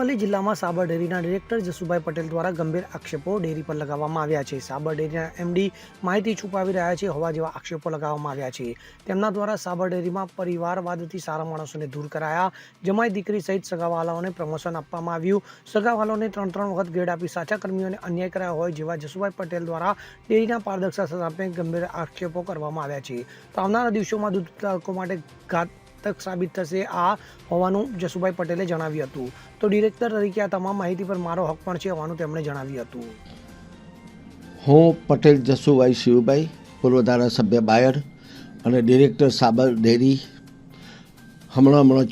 અરવલ્લી જિલ્લામાં સાબર ડેરીના ડિરેક્ટર જસુભાઈ પટેલ દ્વારા ગંભીર આક્ષેપો ડેરી પર લગાવવામાં આવ્યા છે. સાબર ડેરીના એમડી માહિતી છુપાવી રહ્યા છે, હોવા જેવા આક્ષેપો લગાવવામાં આવ્યા છે. તેમના દ્વારા સાબર ડેરીમાં પરિવારવાદથી સારા માણસોને દૂર કરાયા. જમાઈ દીકરી સહિત સગાવાલાઓને પ્રમોશન આપવામાં આવ્યું. સગાવાલાઓને ત્રણ ત્રણ વખત ગ્રેડ આપી સાચા કર્મીઓને અન્યાય કરાયો હોય જેવા જસુભાઈ પટેલ દ્વારા ડેરીના પારદર્શિતા સામે ગંભીર આક્ષેપો કરવામાં આવ્યા છે. તો આવનારા દિવસોમાં દૂધ ઉત્પાદકો માટે ઘાતક સાબિત થશે, આ હોવાનું જસુભાઈ પટેલે જણાવ્યું હતું. તો ડિરેક્ટર તરીકે આ તમામ માહિતી પર મારો હક પણ છે હોવાનું તેમણે જણાવ્યું હતું. હું પટેલ જસુભાઈ શિવભાઈ, પૂર્વ ધારાસભ્ય બાયર અને ડિરેક્ટર સાબર ડેરી. હમણાં હમણાં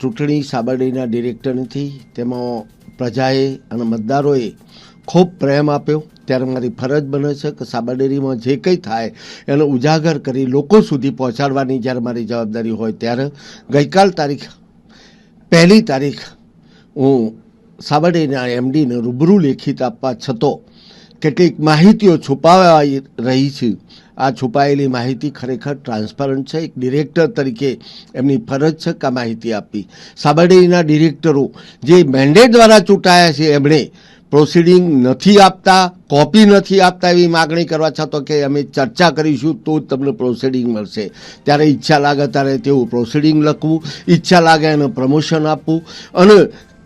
ચૂંટણી સાબર ડેરીના ડિરેક્ટર નથી, તેમાં પ્રજાએ અને મતદારોએ ખૂબ પ્રેમ આપ્યો. ત્યારે મારી ફરજ બને છે કે સાબરડેરીમાં જે કંઈ થાય, એનો ઉજાગર કરી લોકો સુધી પહોંચાડવાની જ્યારે મારી જવાબદારી હોય ત્યારે ગઈકાલ તારીખ, પહેલી તારીખ હું સાબરડેરીના એમડીને રૂબરૂ લેખિત આપવા છતો કેટલીક માહિતીઓ છુપાવાઈ રહી છે. આ છુપાયેલી માહિતી ખરેખર ટ્રાન્સપરન્ટ છે. એક ડિરેક્ટર તરીકે એમની ફરજ છે કે માહિતી આપવી. સાબરડેરીના ડિરેક્ટરો જે મેન્ડેટ દ્વારા ચૂંટાયા છે, એમણે પ્રોસિડિંગ નથી આપતા, કોપી નથી આપતા એવી માગણી કરવા છતાં કે અમે ચર્ચા કરીશું, તો જ તમને પ્રોસિડિંગ મળશે. ત્યારે ઈચ્છા લાગે ત્યારે તેવું પ્રોસિડિંગ લખવું, ઈચ્છા લાગે એને પ્રમોશન આપવું. અને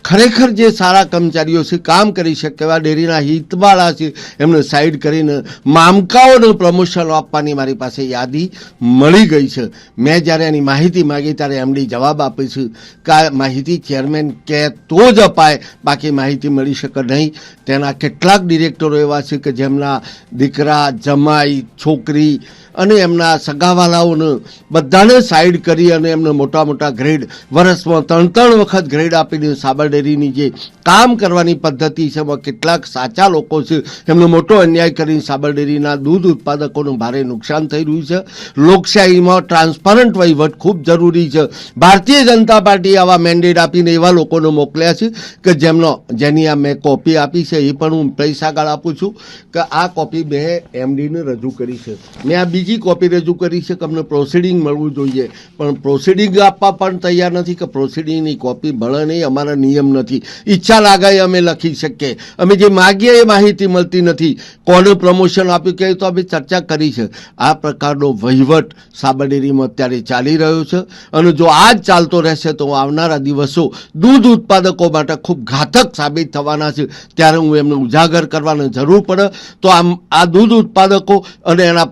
ખરેખર જે સારા કર્મચારીઓ છે, કામ કરી શકે એવા ડેરીના હિતવાળા છે, એમને સાઈડ કરીને મામકાઓને પ્રમોશન આપવાની મારી પાસે યાદી મળી ગઈ છે. મેં જ્યારે એની માહિતી માગી ત્યારે એમડી જવાબ આપે છે કે આ માહિતી ચેરમેન કહે તો જ અપાય, બાકી માહિતી મળી શકે નહીં. તેના કેટલાક ડિરેક્ટરો એવા છે કે જેમના દીકરા, જમાઈ, છોકરી અને એમના સગાવાલાઓને બધાને સાઈડ કરી અને એમને મોટા મોટા ગ્રેડ વર્ષમાં ત્રણ ત્રણ વખત ગ્રેડ આપીને સાબર ડેરીની જે કામ કરવાની પદ્ધતિ છે, એમાં કેટલાક સાચા લોકો છે. એમનો મોટો અન્યાય કરીને સાબર ડેરીના દૂધ ઉત્પાદકોનું ભારે નુકસાન થઈ રહ્યું છે. લોકશાહીમાં ટ્રાન્સપરન્ટ વહીવટ ખૂબ જરૂરી છે. ભારતીય જનતા પાર્ટીએ આવા મેન્ડેટ આપીને એવા લોકોને મોકલ્યા છે કે જેમનો, જેની આ મેં કોપી આપી છે, એ પણ હું પૈસા આગળ આપું છું કે આ કોપી મેં એમડીને રજૂ કરી છે. મેં આ બીજી કોપી રજૂ કરી છે કે અમને પ્રોસિડિંગ મળવું જોઈએ. પણ પ્રોસિડિંગ આપવા પણ તૈયાર નથી કે પ્રોસિડિંગની કોપી મળે નહીં, અમારા નિયમ નથી. ઈચ્છા લાગાય અમે લખી શકીએ. અમે જે માગીએ એ માહિતી મળતી નથી. કોને પ્રમોશન આપ્યું કે તો અમે ચર્ચા કરી છે. આ પ્રકારનો વહીવટ સાબરડેરીમાં અત્યારે ચાલી રહ્યો છે. અને જો આ જ ચાલતો રહેશે તો આવનારા દિવસો દૂધ ઉત્પાદકો માટે ખૂબ ઘાતક સાબિત થવાના છે. ત્યારે હું એમને ઉજાગર કરવાની જરૂર પડે. તો આમ આ દૂધ ઉત્પાદકો અને એના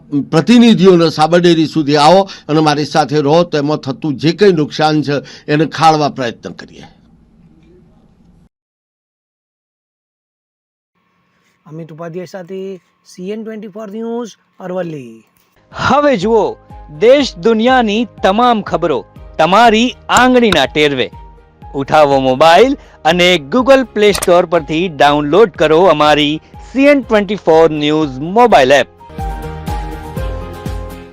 પ્રતિનિધિઓને સાબરડેરી સુધી આવો અને મારી સાથે રહો તો એમાં થતું જે કંઈ નુકસાન છે એને ખાળવા પ્રયત્ન કરીએ. અમિત ઉપાધ્યાય સાથે CN twenty four news Aravalli. હવે જુઓ દેશ દુનિયાની તમામ ખબરો તમારી આંગળીના ટેરવે. ઉઠાવો મોબાઈલ અને ગૂગલ પ્લે સ્ટોર પરથી ડાઉનલોડ કરો અમારી CN twenty four news mobile app.